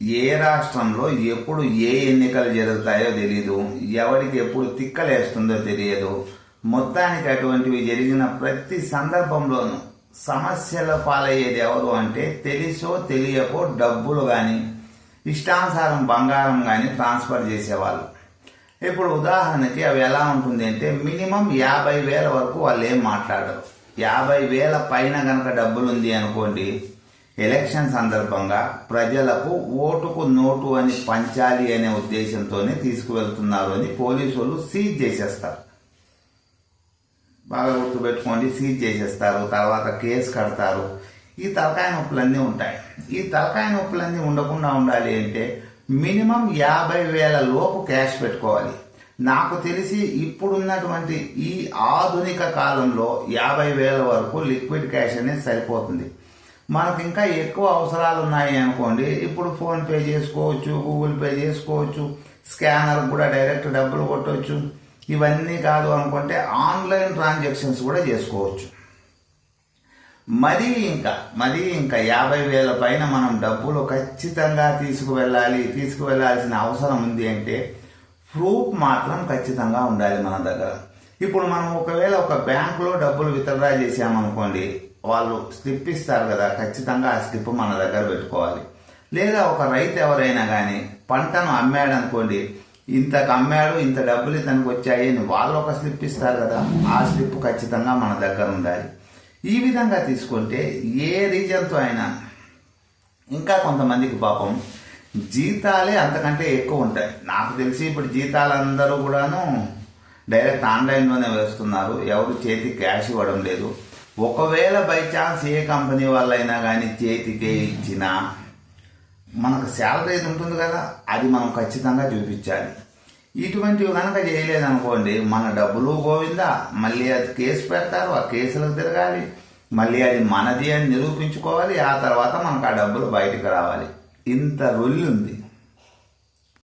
ఏ రాష్ట్రంలో ఎప్పుడు ఏ ఎన్నికలు జరుగుతాయో తెలియదు ఎవరికి ఎప్పుడు తిక్కలేస్తుందో తెలియదు. మొత్తానికి అటువంటివి జరిగిన ప్రతి సందర్భంలోనూ సమస్యల పాలయ్యేది ఎవరు అంటే తెలిసో తెలియకో డబ్బులు కానీ ఇష్టానుసారం బంగారం కానీ ట్రాన్స్ఫర్ చేసేవాళ్ళు. ఇప్పుడు ఉదాహరణకి అవి ఎలా ఉంటుంది అంటే మినిమం యాభై వేల వరకు వాళ్ళు ఏం మాట్లాడరు. యాభై వేల పైన కనుక డబ్బులు ఉంది అనుకోండి ఎలక్షన్ సందర్భంగా ప్రజలకు ఓటుకు నోటు అని పంచాలి అనే ఉద్దేశంతోనే తీసుకువెళ్తున్నారు అని పోలీసులు సీజ్ చేసేస్తారు. బాగా గుర్తుపెట్టుకోండి సీజ్ చేసేస్తారు తర్వాత కేసు కడతారు. ఈ తలకాయ నొప్పులన్నీ ఉంటాయి. ఈ తలకాయ నొప్పులన్నీ ఉండకుండా ఉండాలి అంటే మినిమం యాభై వేల లోపు క్యాష్ పెట్టుకోవాలి. నాకు తెలిసి ఇప్పుడున్నటువంటి ఈ ఆధునిక కాలంలో యాభై వేల వరకు లిక్విడ్ క్యాష్ అనేది సరిపోతుంది. మనకు ఇంకా ఎక్కువ అవసరాలు ఉన్నాయి అనుకోండి. ఇప్పుడు ఫోన్పే చేసుకోవచ్చు గూగుల్ పే చేసుకోవచ్చు స్కానర్ కూడా డైరెక్ట్ డబ్బులు కొట్టవచ్చు ఇవన్నీ కాదు అనుకుంటే ఆన్లైన్ ట్రాన్సాక్షన్స్ కూడా చేసుకోవచ్చు. మరీ ఇంకా మరీ ఇంకా యాభై వేల పైన మనం డబ్బులు ఖచ్చితంగా తీసుకువెళ్ళాలి తీసుకువెళ్ళాల్సిన అవసరం ఉంది అంటే ప్రూఫ్ మాత్రం ఖచ్చితంగా ఉండాలి మన దగ్గర. ఇప్పుడు మనం ఒకవేళ ఒక బ్యాంకులో డబ్బులు విత్డ్రా చేసామనుకోండి వాళ్ళు స్లిప్ ఇస్తారు కదా ఖచ్చితంగా ఆ స్లిప్ మన దగ్గర పెట్టుకోవాలి. లేదా ఒక రైతు ఎవరైనా కానీ పంటను అమ్మాడు అనుకోండి ఇంతకు అమ్మాడు ఇంత డబ్బులు ఇతనికి వచ్చాయి అని వాళ్ళు ఒక స్లిప్ ఇస్తారు కదా ఆ స్లిప్ ఖచ్చితంగా మన దగ్గర ఉండాలి. ఈ విధంగా తీసుకుంటే ఏ రీజన్తో అయినా ఇంకా కొంతమందికి పాపం జీతాలే అంతకంటే ఎక్కువ ఉంటాయి. నాకు తెలిసి ఇప్పుడు జీతాలందరూ కూడాను డైరెక్ట్ ఆన్లైన్లోనే వేస్తున్నారు. ఎవరు చేతి క్యాష్ ఇవ్వడం లేదు. ఒకవేళ బై ఛాన్స్ ఏ కంపెనీ వాళ్ళైనా కానీ చేతికే ఇచ్చినా మనకు శాలరీ ఉంటుంది కదా అది మనం ఖచ్చితంగా చూపించాలి. ఇటువంటివి కనుక చేయలేదనుకోండి మన డబ్బులు గోవిందా? మళ్ళీ అది కేసు పెడతారు ఆ కేసులకు తిరగాలి. మళ్ళీ అది మనది అని నిరూపించుకోవాలి ఆ తర్వాత మనకు ఆ డబ్బులు బయటకు రావాలి. ఇంత రొల్లి ఉంది.